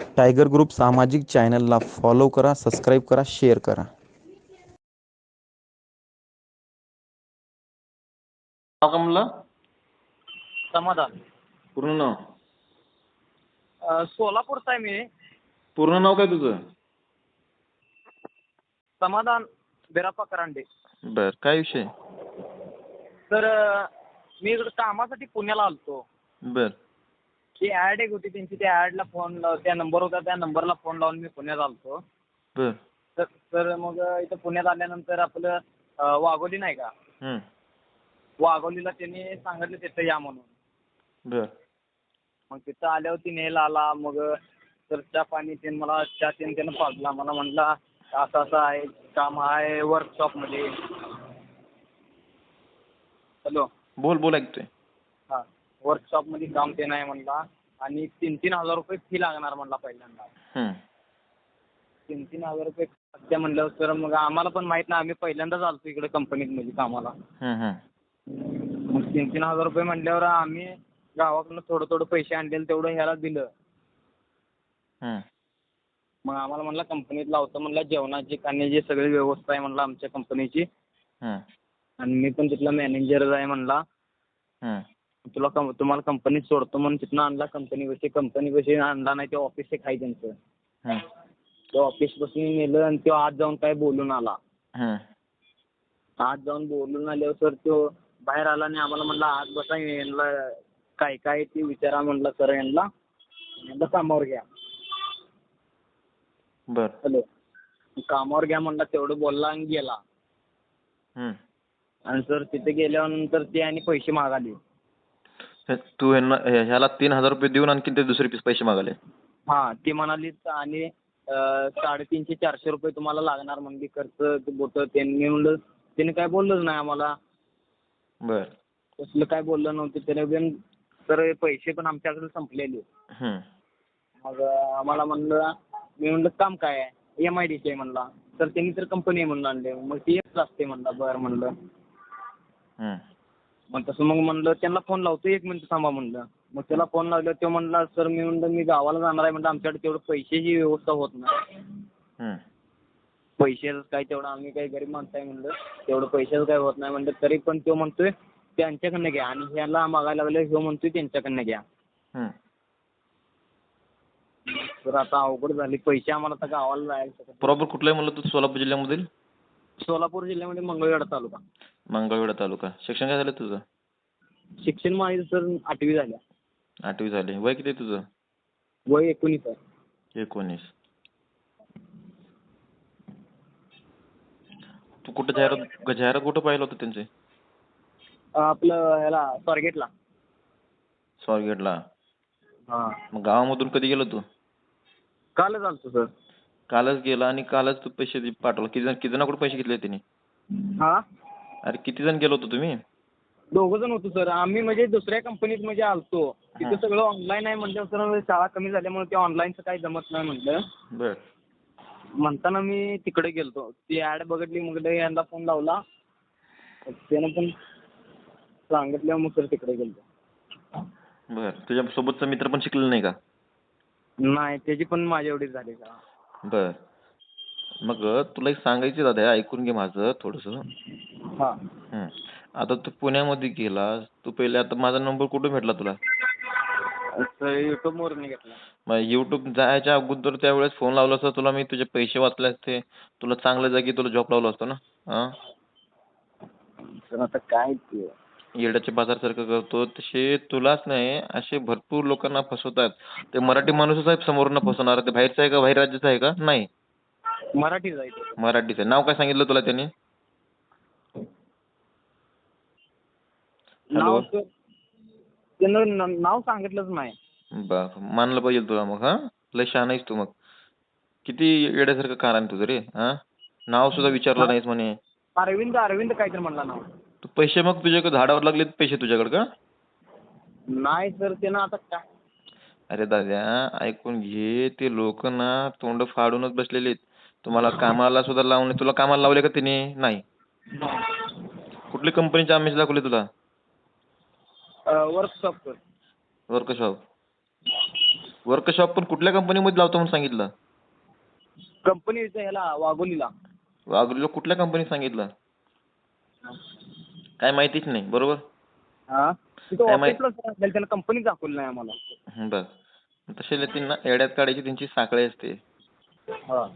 Tiger group सामाजिक चॅनलला follow करा सबस्क्राईब करा शेअर करा. नाव का म्हणलं समाधान पूर्ण नाव? अ, सोलापूरचा आहे मी. पूर्ण नाव काय तुझं? समाधान बिराप्पा करांडे. बर काय विषय? तर अ, मी इकडं कामासाठी पुण्याला आलतो. बर. ती ॲड एक होती त्यांची त्या ॲडला फोन त्या नंबर होता त्या नंबरला फोन लावून मी पुण्यात आलतो. बर. तर तर मग इथं पुण्यात आल्यानंतर आपलं अ, वाघोली नाही का? हम्म. वाघोलीला त्यांनी सांगितलं तिथं या म्हणून. बर. मग तिथं आल्यावरती न्यायला आला मग तर चहा पाणी ते मला चहा तीन त्यानं पाजला. मला म्हणला असं असं आहे काम आहे वर्कशॉपमध्ये हॅलो. बोल बोल ऐकतोय. वर्कशॉपमध्ये काम ते नाही म्हणला आणि तीन तीन हजार रुपये फी लागणार म्हणला पहिल्यांदा. तीन तीन हजार रुपये त्या म्हणल्यावर तर मग आम्हाला पण माहीत नाही आम्ही पहिल्यांदाच आलतो इकडे कंपनीत म्हणजे कामाला. मग तीन तीन हजार रुपये म्हणल्यावर आम्ही गावाकडनं थोडं थोडं पैसे आणलेलं तेवढं ह्याला दिलं. मग आम्हाला म्हणला कंपनीत लावतो म्हणला जेवणाची खाण्याची सगळी व्यवस्था आहे म्हणला आमच्या कंपनीची. आणि मी पण तिथला मॅनेजरच आहे म्हणला. तुला कं तुम्हाला कंपनीत सोडतो म्हणून तिथनं आणला कंपनीपाशी कंपनीपाशी आणला नाही ते ऑफिस एक आहे त्यांचं. हम्म. ते ऑफिसपासून नेलं आणि तो आज जाऊन काय बोलून आला. आज जाऊन बोलून आल्यावर सर तो बाहेर आला आणि आम्हाला म्हणला आज बसा यांना काय काय ते विचारा म्हणलं सर यांना. यांना कामावर घ्या. बर. हॅलो. कामावर घ्या म्हणला तेवढं बोलला आणि गेला. हम्म. आणि सर तिथे गेल्यानंतर ते आणि पैसे मागाले. तू ह्यांना ह्याला तीन हजार रुपये देऊन आणखी ते दुसरे पीस पैसे मागाले हां ती म्हणाली आणि अं, साडेतीनशे चारशे रुपये तुम्हाला लागणार म्हणली खर्च ते बोट त्यांनी म्हणलं त्याने काय बोललंच नाही आम्हाला. बर. तसलं काय बोललं नव्हतं त्याने पण तर पैसे पण आमच्याकडे संपलेले. हम्म. मग आम्हाला म्हणलं मी म्हणलं काम काय आहे? एम आय डी सी आहे म्हणला. तर त्यांनी तर कंपनी आहे म्हणलं आणले. मग ती एकच असते म्हणला बरं म्हणलं. हम्म. मग तसं मग म्हणलं त्यांना फोन लावतो एक मिनिट थांबा म्हणलं. मग त्याला फोन लावलं तो म्हणला सर मी म्हणलं मी गावाला जाणार आहे. म्हणलं आमच्याकडे तेवढं पैशाची व्यवस्था होत नाही. पैशाचं काय तेवढं आम्ही काही गरीब माणसं आहे म्हणलं. तेवढं पैशाचं काय होत नाही म्हणलं. तरी पण तो म्हणतोय त्यांच्याकडनं घ्या. आणि ह्याला मागायला लागलं ह्यो म्हणतोय त्यांच्याकडनं घ्या. तर आता अवघड झाली. पैसे आम्हाला आता गावाला जायला प्रॉपर कुठलं आहे म्हणलं तू सोलापूर जिल्ह्यामधील? सोलापूर जिल्ह्यामध्ये मंगळवेढा तालुका. मंगळवेढा तालुका. शिक्षण काय झालं तुझं? शिक्षण माझं सर आठवी झाल्या आठवी झाली. वय किती आहे तुझं? वय एकोणीस आहे. एकोणीस. तू कुठं जाहिरात जाहिरात कुठं पाहिलं होतं त्यांचे? आपलं ह्याला स्वारगेटला. स्वारगेटला. हां. मग गावामधून कधी गेलो तू? कालच आलतो सर. कालच गेला आणि कालच तू पैसे दे- पाठवला. किती जण किती जणांकडून पैसे घेतले त्यांनी? हां? अरे किती जण गेलो होतो तुम्ही? दोघं जण होतो सर. आम्ही म्हणजे दुसऱ्या कंपनीत म्हणजे आलतो. तिथे हां. सगळं ऑनलाईन आहे म्हणजे सर. शाळा कमी झाल्यामुळे ते ऑनलाईनचं काही जमत नाही म्हटलं बर. म्हणताना मी तिकडे गेलतो. ती ॲड बघितली मग ते यांना फोन लावला. त्यानं पण सांगितलं मग सर तिकडे गेलतो. बर. तुझ्या सोबतचा मित्र पण शिकलेला नाही का? नाही त्याची पण माझ्या एवढीच झाली का? बर. मग तुला एक सांगायचं दादा ऐकून घे माझं थोडंसं. हां. हं. आता तू पुण्यामध्ये गेलास तू पहिले आता माझा नंबर कुठून भेटला तुला? घेतला. मग युट्यूब जायच्या अगोदर त्यावेळेस फोन लावला असता तुला मी तुझे पैसे वाचले असते तुला चांगल्या जागी तुला जॉब लावला असतो ना? हां? आता काय ते? येड्याच्या बाजारसारखं करतो. तसे तुलाच नाही असे भरपूर लोकांना फसवतात. ते मराठी माणूसच आहे समोरनं फसवणार. ते बाहेरचं आहे का बाहेर राज्याचं आहे का? नाही. मराठी जायचं मराठीचं आहे. नाव काय सांगितलं तुला त्यांनी? नाव हॅलो. त्यानं नाव सांगितलंच नाही. बर मानलं पाहिजे तुला मग हा? लय शहाणा आहेस तू मग. किती येड्यासारखं कारण तुझं रे हा? नाव सुद्धा विचारलं नाहीस म्हणे. अरविंद अरविंद काहीतरी म्हणला नाव. तू पैसे मग तुझ्याकडे झाडावर लागलेत पैसे तुझ्याकडे का? नाही सर त्यानं आता काय? अरे दाद्या ऐकून घे. ते लोक ना तोंड फाडूनच बसलेले आहेत. तुम्हाला कामाला सुद्धा लावून तुला कामाला लावले का तिने? नाही. कुठली कंपनीचे आमिष दाखवले तुला? वर्कशॉप सर वर्कशॉप वर्कशॉप पण कुठल्या कंपनीमध्ये लावतो म्हणून सांगितलं? कंपनीचं ह्याला वाघोलीला. वागलीला कुठल्या कंपनीत सांगितलं? काय माहितीच नाही बरोबर? हा? तिथं काय माहित- कंपनी दाखवली नाही आम्हाला. हं, बर. तसे त्यांना येड्यात काढायची त्यांची साखळी असते. हा.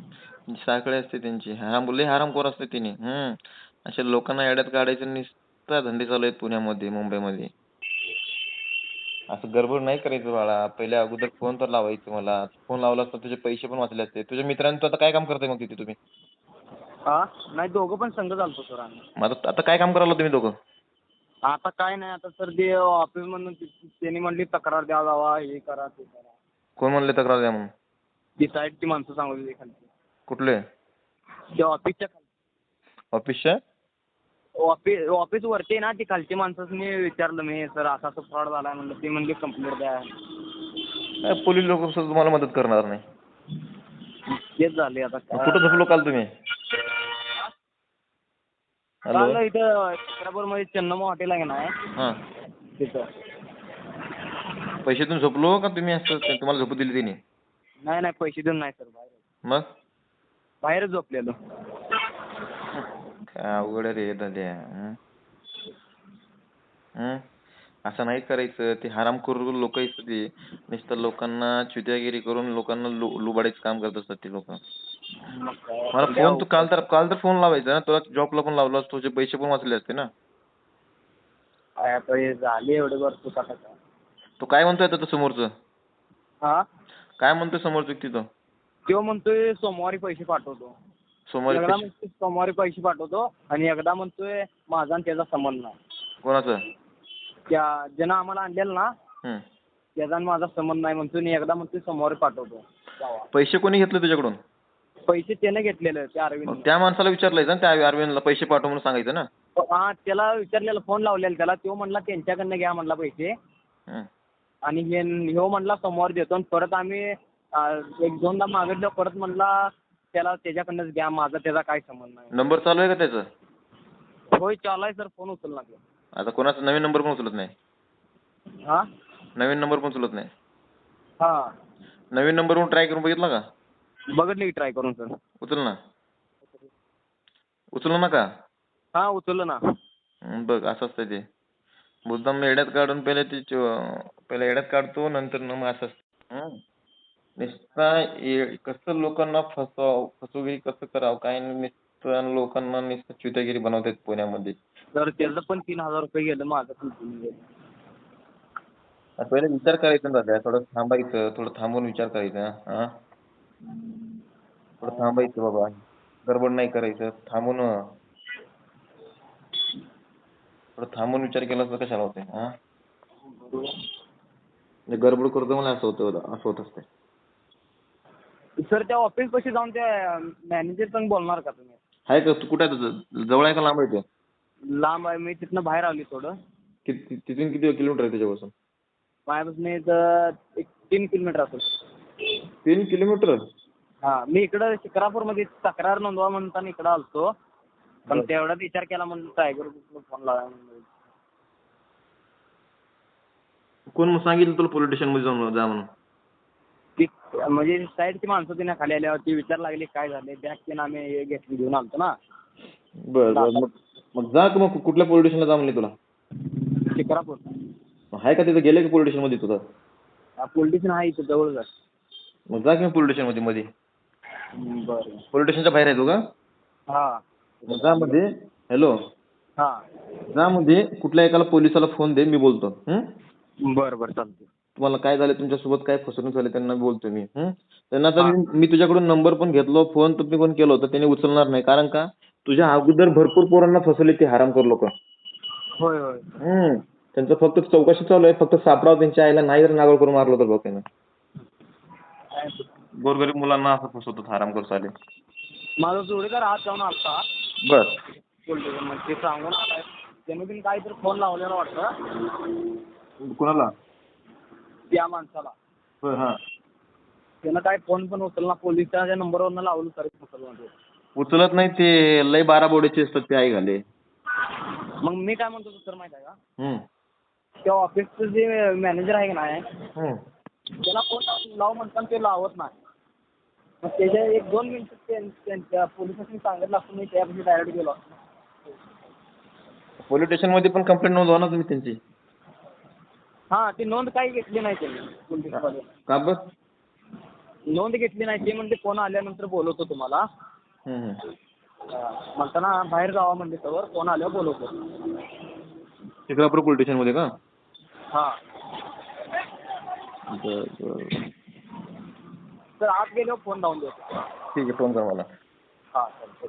साखळी असते त्यांची. हराम लय हरामखोर असते तिने. हम्म. अशा लोकांना येड्यात काढायचं नुसता धंदे चालू आहेत पुण्यामध्ये मुंबईमध्ये. असं गडबड नाही करायचं बाळा. पहिले अगोदर फोन तर लावायचं मला. फोन लावला असता तुझे पैसे पण वाचले असते. तुझ्या मित्रांनी तू आता काय काम करताय मग तिथे तुम्ही? हा? नाही दोघं पण संघ चालतो सर आम्ही. मग आता आता काय काम करायला तुम्ही दोघं? आता काय नाही आता सर ते ऑफिस मधून त्यांनी म्हणली तक्रार द्या जावा हे करा ते करा. कोण म्हणले तक्रार द्या म्हणून? ती साईडची माणसं सांगली खालची कुठले? ते ऑफिसच्या खाली. ऑफिसच्या? ऑफिस ऑफिस वरती आहे ना ती खालची माणसांनी विचारलं मी सर असा असं फ्रॉड झाला म्हणलं ती म्हणली कंप्लेंट द्या. काय पोलीस लोक सुद्धा तुम्हाला मदत करणार नाही. तेच झाले आता. काय. कुठं झोपलो काल तुम्ही? हॅलो इथं मध्ये चन्नम हॉटेल आहे ना? हां. तिथं. पैसे देऊन झोपलो का तुम्ही असं ते तुम्हाला झोपू दिली तिने? नाही नाही पैसे देऊन नाही सर बाहेर. मग? बाहेरच झोपलेलो. काय अवघड आहे रे दाद्या हं? हं? असं नाही करायचं. ते हरामखोर लोक आहेत ते. नुसतं लोकांना चुत्यागिरी करून लोकांना लु लुबाडायचं काम करत असतात ते लोक. मला फोन तू काल तर काल तर फोन लावायचा ना. तुला जॉबला पण लावला असतो तुझे पैसे पण वाचले असते ना. काय आता हे झाले एवढे वर्ष तो काय म्हणतोय आता तो समोरचं? हा? काय म्हणतोय समोरचं तिथं तो? म्हणतोय सोमवारी पैसे पाठवतो. सोमवारी एकदा पैसे- म्हणतोय सोमवारी पैसे पाठवतो आणि एकदा म्हणतोय माझा आणि त्याचा संबंध नाही. कोणाचं? त्या ज्यानं आम्हाला आणलेलं ना हं. त्याचा आणि माझा संबंध नाही म्हणतोय आणि एकदा म्हणतोय सोमवारी पाठवतो. जावा. पैसे कोणी घेतले तुझ्याकडून? पैसे त्यानं घेतलेले त्या मग अरविंद त्या माणसाला विचारलंय ना त्या अरविंदला पैसे पाठव म्हणून सांगायचं ना? हा त्याला विचारलेलं फोन लावलेला त्याला. तो म्हणला त्यांच्याकडनं घ्या म्हणला पैसे. हं. आणि हे ह्यो म्हणला सोमवारी देतो. आणि परत आम्ही अं, एक दोनदा मागितलं परत म्हणला त्याला त्याच्याकडनंच घ्या माझा त्याचा काय संबंध नाही. नंबर चालू आहे का त्याचा? होय चालू आहे सर. फोन उचलला तो. आता कोणाचा नवीन नंबर पण उचलत नाही? हा? नवीन नंबर पण उचलत नाही? हा. नवीन नंबरवरून ट्राय करून बघितला का? बघितलं की ट्राय करून सर उचल ना. उचलू नका. हा उचललं ना. हं, बघ असं असतं ते. मुद्दाम येड्यात काढून पहिले ते च- पहिले येड्यात काढतो नंतर न मग असं असतं हं. नुसता ये- कसं लोकांना फसवावं फसवगिरी कसं करावं? काय नाही, नुसतं लोकांना नुसतं चितागिरी बनवतात पुण्यामध्ये. तर त्याचं पण तीन हजार रुपये गेलं माझं पण तीन गेलं पहिले विचार करायचा ना दादा. थोडं थांबायचं थोडं थांबून विचार करायचा. हा? थोडं थांबायचं बाबा. गडबड नाही करायचं. थांबून थोडं थांबून विचार केला तर कशाला होते हा? म्हणजे गडबड करतो मला असं होतं असं होत असते सर त्या ऑफिस पाशी जाऊन त्या मॅनेजर पण बोलणार का तुम्ही? आहे का? तू कुठे आहे? तुझं जवळ आहे का? लांब आहे ते? लांब आहे. मी तिथनं बाहेर आली थोडं. किती तिथून किती किलोमीटर आहे त्याच्यापासून? माझ्यापासून एक तीन किलोमीटर असेल. तीन किलोमीटर. हा मी इकडं शिक्रापूरमध्ये तक्रार नोंदवा म्हणताना इकडं आलतो. पण बरं. तेवढ्यात विचार केला म्हणून टायगर ग्रुपला फोन लावा म्हणून. कोण मग सांगितलं तुला पोलीस स्टेशनमध्ये जाऊन जा म्हणून? ती म्हणजे साईडची माणसं तिने खाली आल्यावर ती विचार लागली काय झाले बॅग तीन आम्ही हे घेतली घेऊन आलतो ना. बरं बरं. मग मग जा का मग कुठल्या पोलीस स्टेशनला जा म्हणले तुला? शिक्रापूर आहे का तिथं? गेले का पोलीस स्टेशनमध्ये तुझं पोलीस स्टेशन आहे इथं जवळच आहे. मग जा की पोलीसमध्ये मध्ये बरं. पोलीस स्टेशनच्या बाहेर आहे तू का? हा. मग जा मध्ये हॅलो हा. जा मध्ये कुठल्या एकाला पोलिसाला फोन दे मी बोलतो. हं? बरं बरं. चालतं तुम्हाला काय झालं तुमच्यासोबत काय फसवणूक झाली त्यांना बोलतो मी. हं? त्यांना आता मी मी तुझ्याकडून नंबर पण घेतलो फोन तुम्ही पण केलं होतं त्याने उचलणार नाही. कारण का? तुझ्या अगोदर भरपूर पोरांना फसवले ते हरामखोर लोक. होय होय. त्यांचं फक्त चौकशी चालू आहे. फक्त सापडाव त्यांच्या आईला नाही जर नागळ करून मारलं तर बघ त्यानं गोरगरीब मुलांना असं फसवतात हरामखोर साले माझा जोडीदार हात जाऊन आलता. बर. मध्ये ते सांगून आलाय. त्याने पण काहीतरी फोन लावलेला वाटतं. कुणाला? त्या माणसाला. हा. त्यानं काय फोन पण उचलला पोलिसच्या नंबरवरनं लावलं तरी उचलला तो. उचलत नाही ते लय बारा बोड्याचे असतात ते आई घाले. मग मी काय म्हणतो सर माहिती आहे का? हम्म. त्या ऑफिसचं जे मॅनेजर आहे की नाही हम्म. त्याला फोन लाव म्हणताना ते लावत नाही. मग त्याच्या एक दोन मिनिटात त्यां- त्यांच्या पोलिसांनी सांगितलं असतं मी त्यापाशी डायरेक्ट गेलो असतो. पोलीस स्टेशनमध्ये पण कंप्लेंट नोंदवा ना तुम्ही त्यांची. हां ती नोंद काही घेतली नाही त्यांनी पोलिसवाले का बरं? नोंद घेतली नाही ते म्हणजे फोन आल्यानंतर बोलवतो तुम्हाला. हम्म, हम्म. अं, म्हणताना बाहेर जावा म्हणजे तर फोन आल्यावर बोलवतो. शिक्रापूर पोलीस स्टेशनमध्ये का? हां. बरं बरं. तर आत गेल्यावर फोन लावून देतो. ठीक आहे फोन करा मला. हां चालतंय